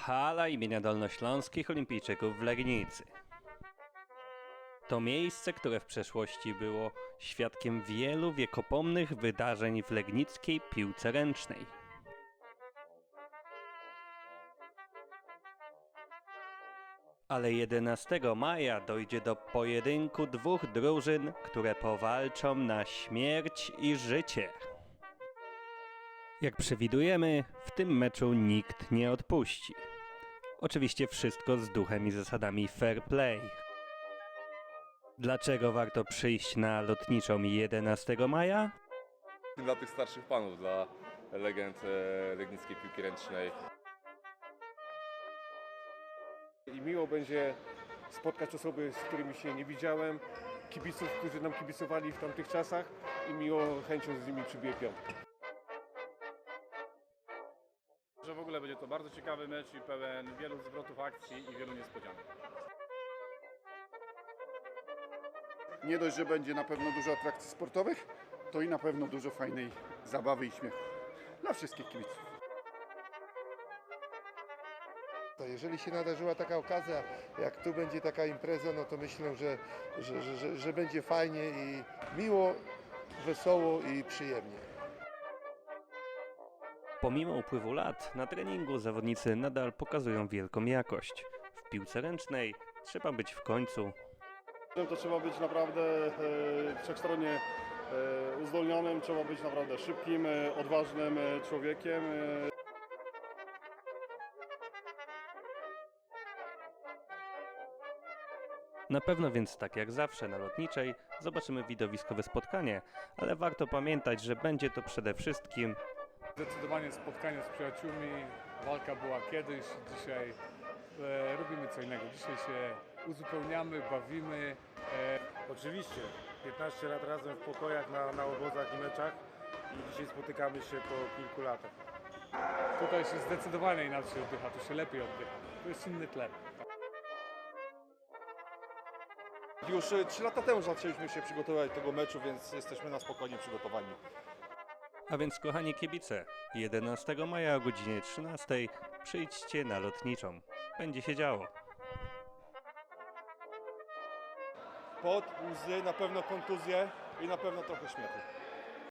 Hala imienia Dolnośląskich Olimpijczyków w Legnicy. To miejsce, które w przeszłości było świadkiem wielu wiekopomnych wydarzeń w legnickiej piłce ręcznej. Ale 11 maja dojdzie do pojedynku dwóch drużyn, które powalczą na śmierć i życie. Jak przewidujemy, w tym meczu nikt nie odpuści. Oczywiście wszystko z duchem i zasadami fair play. Dlaczego warto przyjść na lotniczą 11 maja? Dla tych starszych panów, dla legend e, legnickiej piłki ręcznej. I miło będzie spotkać osoby, z którymi się nie widziałem, kibiców, którzy nam kibicowali w tamtych czasach i miło chęcią z nimi przybiję piątkę. Że w ogóle będzie to bardzo ciekawy mecz i pełen wielu zwrotów akcji i wielu niespodzianek. Nie dość, że będzie na pewno dużo atrakcji sportowych, to i na pewno dużo fajnej zabawy i śmiechu dla wszystkich kibiców. To jeżeli się nadarzyła taka okazja, jak tu będzie taka impreza, no to myślę, że, że, że, że, że będzie fajnie i miło, wesoło i przyjemnie. Pomimo upływu lat, na treningu zawodnicy nadal pokazują wielką jakość. W piłce ręcznej trzeba być w końcu To trzeba być naprawdę e, wszechstronnie e, uzdolnionym, trzeba być naprawdę szybkim, e, odważnym e, człowiekiem. E, Na pewno więc tak jak zawsze na lotniczej zobaczymy widowiskowe spotkanie, ale warto pamiętać, że będzie to przede wszystkim Zdecydowanie spotkanie z przyjaciółmi. Walka była kiedyś, dzisiaj e, robimy co innego. Dzisiaj się uzupełniamy, bawimy. E, Oczywiście, 15 lat razem w pokojach na, na obozach i meczach i dzisiaj spotykamy się po kilku latach. tutaj się zdecydowanie inaczej oddycha, tu się lepiej oddycha. Tu jest inny tlen. Już e, 3 lata temu zaczęliśmy się przygotowywać do tego meczu, więc jesteśmy na spokojnie przygotowani. A więc kochani kibice, 11 maja o godzinie 13 przyjdźcie na lotniczą. Będzie się działo. Pot, łzy, na pewno kontuzje i na pewno trochę śmiechu.